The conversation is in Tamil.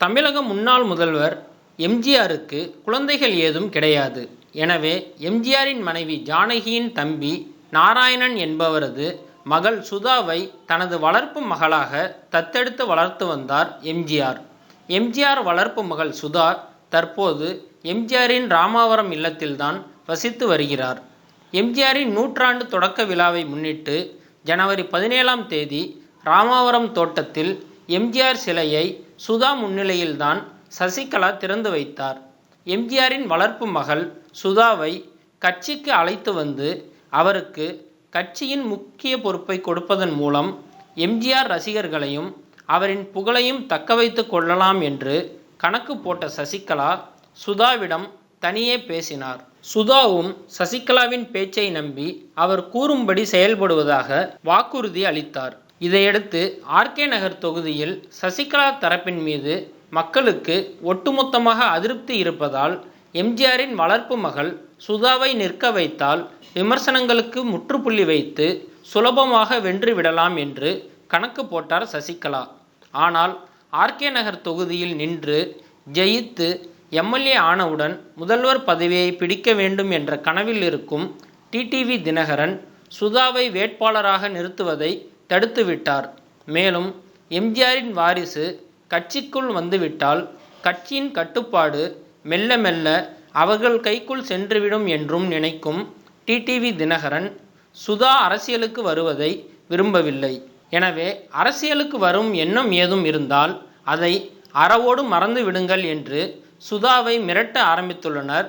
தமிழக முன்னாள் முதல்வர் எம்ஜிஆருக்கு குழந்தைகள் ஏதும் கிடையாது. எனவே எம்ஜிஆரின் மனைவி ஜானகியின் தம்பி நாராயணன் என்பவரது மகள் சுதாவை தனது வளர்ப்பு மகளாக தத்தெடுத்து வளர்த்து வந்தார் எம்ஜிஆர். எம்ஜிஆர் வளர்ப்பு மகள் சுதா தற்போது எம்ஜிஆரின் ராமாவரம் இல்லத்தில்தான் வசித்து வருகிறார். எம்ஜிஆரின் நூற்றாண்டு தொடக்க விழாவை முன்னிட்டு ஜனவரி பதினேழாம் தேதி ராமாவரம் தோட்டத்தில் எம்ஜிஆர் சிலையை சுதா முன்னிலையில்தான் சசிகலா திறந்து வைத்தார். எம்ஜிஆரின் வளர்ப்பு மகள் சுதாவை கட்சிக்கு அழைத்து வந்து அவருக்கு கட்சியின் முக்கிய பொறுப்பை கொடுப்பதன் மூலம் எம்ஜிஆர் ரசிகர்களையும் அவரின் புகழையும் தக்க வைத்து கொள்ளலாம் என்று கணக்கு போட்ட சசிகலா சுதாவிடம் தனியே பேசினார். சுதாவும் சசிகலாவின் பேச்சை நம்பி அவர் கூறும்படி செயல்படுவதாக வாக்குறுதி அளித்தார். இதையடுத்து ஆர்கே நகர் தொகுதியில் சசிகலா தரப்பின் மீது மக்களுக்கு ஒட்டுமொத்தமாக அதிருப்தி இருப்பதால் எம்ஜிஆரின் வளர்ப்பு மகள் சுதாவை நிற்க வைத்தால் விமர்சனங்களுக்கு முற்றுப்புள்ளி வைத்து சுலபமாக வென்று விடலாம் என்று கணக்கு போட்டார் சசிகலா. ஆனால் ஆர்கே நகர் தொகுதியில் நின்று ஜெயித்து எம்எல்ஏ ஆனவுடன் முதல்வர் பதவியை பிடிக்க வேண்டும் என்ற கனவில் இருக்கும் டிடிவி தினகரன் சுதாவை வேட்பாளராக நிறுத்துவதை தடுத்துவிட்டார் மேலும் எம்ஜிஆரின் வாரிசு கட்சிக்குள் வந்துவிட்டால் கட்சியின் கட்டுப்பாடு மெல்ல மெல்ல அவர்கள் கைக்குள் சென்றுவிடும் என்றும் நினைக்கும் டிடிவி தினகரன் சுதா அரசியலுக்கு வருவதை விரும்பவில்லை. எனவே அரசியலுக்கு வரும் எண்ணம் ஏதும் இருந்தால் அதை அறவோடு மறந்து விடுங்கள் என்று சுதாவை மிரட்ட ஆரம்பித்துள்ளனர்